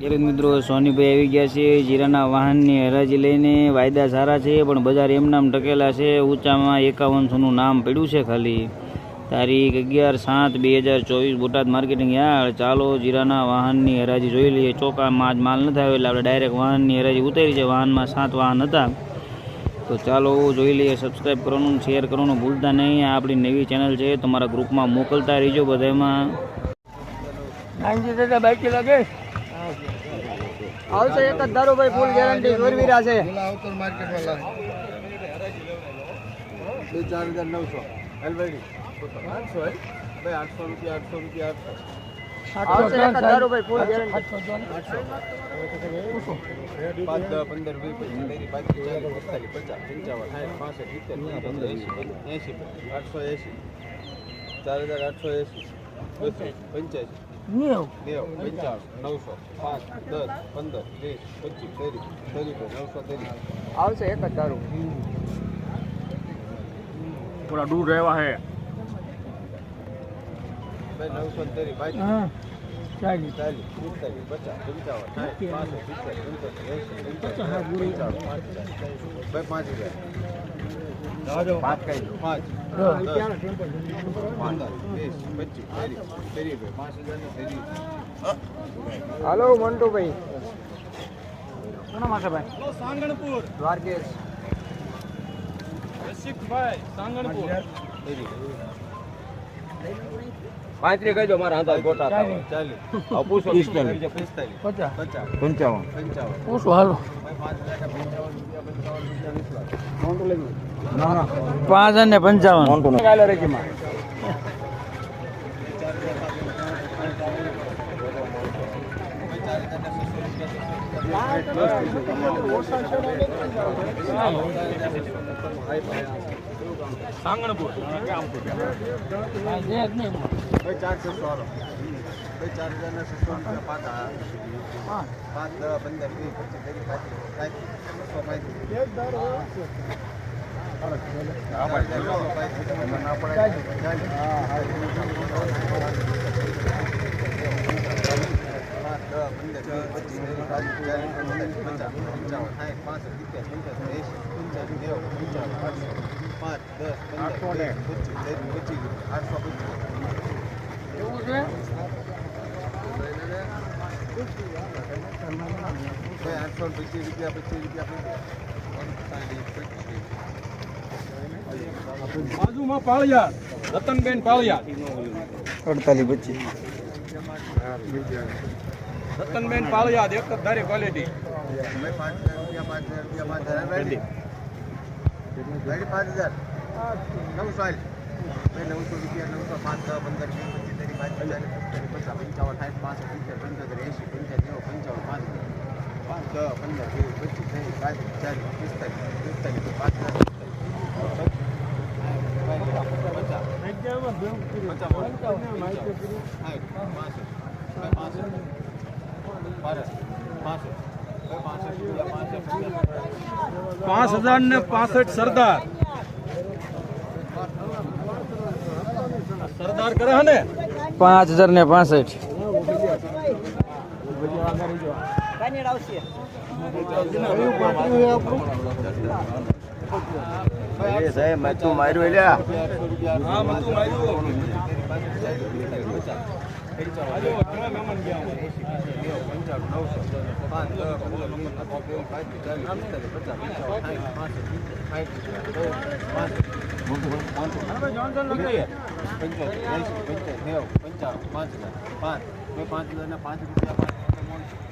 ખેડૂત મિત્રો, સોનીભાઈ આવી ગયા છે. જીરાના વાહનની હરાજી લઈને વાયદા સારા છે, પણ બજાર એમ નામ ટકેલા છે. ઊંચામાં એકાવનસોનું નામ પડ્યું છે ખાલી. તારીખ અગિયાર સાત બે હજાર ચોવીસ, બોટાદ માર્કેટિંગ યાર્ડ. ચાલો, જીરાના વાહનની હરાજી જોઈ લઈએ. ચોકામાં આજ માલ નથી આવ્યો એટલે આપણે ડાયરેક્ટ વાહનની હરાજી ઉતારી છે. વાહનમાં સાત વાહન હતા. તો ચાલો, જોઈ લઈએ. સબસ્ક્રાઈબ કરવાનું, શેર કરવાનું ભૂલતા નહીં. આપણી નવી ચેનલ છે. તમારા ગ્રુપમાં મોકલતા રહીજો બધામાં બાકી લાગે? આવશે એક જ ધારો ભાઈ ફૂલ ગેરંટી જોરવીરા છે. બે ચાર હજાર નવસો. એલવાડી આઠસો હે ભાઈ આઠસો રૂપિયા આઠસો રૂપિયા આઠસો. પંદર વીસ પચીસ પચાસ પંચાવન સાઠ પાસઠ સિત્તેર પંદર એંસી એંસી આઠસો એસી ચાર હજાર આઠસો એંસી પંચ્યાસી નેવું પંચાવન નવસો પાંચ દસ પંદર વીસ પચીસ ત્રીસ ત્રીસ નવસો ત્રીસ આવશે એક જ ધારો થોડા દૂર રહેવા હે ભાઈ નવસો ત્રીસ બાકી ચાલીસ પિસ્તાલીસ પચાસ પંચાવન સાઠ પાસઠ સિત્તેર પંચોતેર એંસી પંચાવન પંચાવન ભાઈ પાંચ હજાર પાંચ કઈ પાંચ ત્રીસ ભાઈ પાંચ હાલો મંટુભાઈ. કોના સાંગણપુર. દ્વારકેશ. રસિકભાઈ સાંગણપુર. પાંત્રીસ કહેજો મારા હાથા ગોટા ચાલીસ. પૂછો પિસ્તાલીસ પચાસ. પંચાવન. પંચાવન. પૂછો હાલો. પંચાવન રૂપિયા પંચાવન રૂપિયા વીસ લાખ. પાંચ અને પંચાવન. સાંગણપુર. ભાઈ ચાર છસો હાલો ભાઈ ચાર હજાર ને છસો રૂપિયા પાકા પાંચ પંદર વીસ પચીસ સાઠ પાંચ એવું છે આઠસો પચીસ રૂપિયા પચીસ રૂપિયા બાજુમાં પાળિયા રતનબેન પાળિયા. અડતાલીસ પચીસ. રતનબેન પાળિયા એક જ ધારી ક્વોલિટી પાંચ હજાર રૂપિયા પાંચ હજાર? રૂપિયા પાંચ હજાર રેડી રેડી પાંચ હજાર નવસો નવસો રૂપિયા નવસો પાંચ પંદર પાંચ પંચાવન સાઠ પાંચ પંદર પંચોતેર એસી પંચાયત નેવું પંચાવન પાંચ પાંચ પંદર વીસ પચીસ ત્રીસ પાંત્રીસ ચાલીસ પિસ્તાલીસ પિસ્તાલીસ પાંચ હજાર પાંચ હજાર ને પાસઠ સરદાર. સરદાર કરે ને? પાંચ હજાર ને પાસઠ. હા મતું માર્યું આજો પાંચ ગયા પાંચ હજાર પાંચ રૂપિયા પાંચ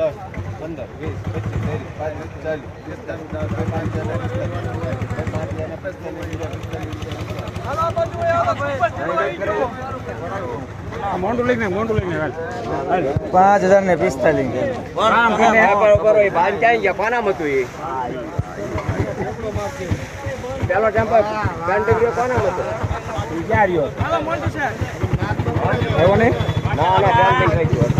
દસ પંદર વીસ પચીસ ત્રીસ પાંત્રીસ ચાલીસ પિસ્તાલીસ પાંચ હજાર મોંડું લઈને મોંડું લઈને પાંચ હજાર ને પિસ્તાલીસ પેલો ટેમ્પો પેન્ટિગ્રીઓ કોના મતો એવો નહીં ના ના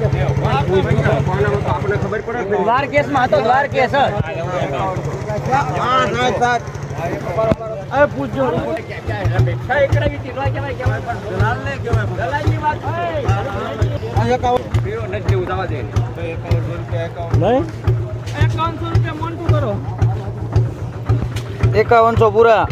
એમ લપે દ્વારકેશમાં હતો દ્વારકેશ જ. અરે પૂછજો. એકાવનસો પૂરા.